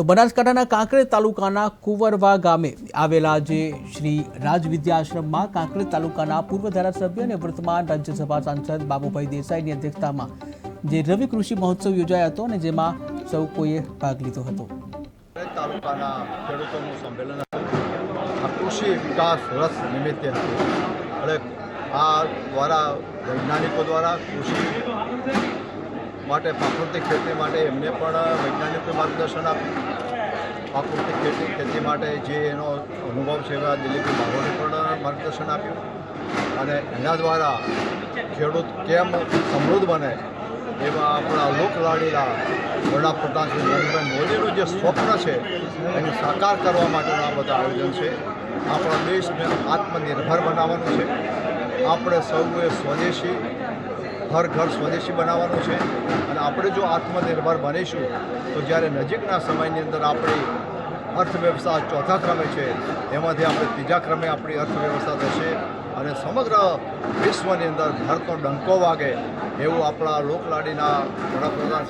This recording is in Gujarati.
તો બનાસકાંઠાના કાંકરેજ તાલુકાના કુંવરવા ગામે આવેલા જે શ્રી રાજ આશ્રમમાં કાંકરેજ તાલુકાના પૂર્વ ધારાસભ્ય અને વર્તમાન રાજ્યસભા સાંસદ બાબુભાઈ દેસાઈની અધ્યક્ષતામાં જે રવિ કૃષિ મહોત્સવ યોજાયો હતો અને જેમાં સૌ કોઈએ ભાગ લીધો હતો. કૃષિ વિકાસ રસ નિમિત્તે આ દ્વારા વૈજ્ઞાનિકો દ્વારા કૃષિ માટે, પ્રાકૃતિક ખેતી માટે એમને પણ વૈજ્ઞાનિકોએ માર્ગદર્શન આપ્યું. પ્રાકૃતિક ખેતી ખેતી માટે જે એનો અનુભવ છે, એવા દિલીપી બાબોને પણ માર્ગદર્શન આપ્યું. અને એના દ્વારા ખેડૂત કેમ સમૃદ્ધ બને એવા આપણા લોકલાડીલા વડાપ્રધાન શ્રી નરેન્દ્રભાઈ મોદીનું જે સ્વપ્ન છે, એને સાકાર કરવા માટેનું આ બધા આયોજન છે. આપણા દેશને આત્મનિર્ભર બનાવવાનું છે. આપણે સૌએ સ્વદેશી ઘર ઘર સ્વદેશી બનાવવાનું છે અને આપણે જો આત્મનિર્ભર બનીશું, તો જ્યારે નજીકના સમયની અંદર આપણી અર્થવ્યવસ્થા ચોથા ક્રમે છે, એમાંથી આપણે ત્રીજા ક્રમે આપણી અર્થવ્યવસ્થા થશે અને સમગ્ર વિશ્વની અંદર ભારતનો ડંકો વાગે એવું આપણા લોકલાડીના વડાપ્રધાન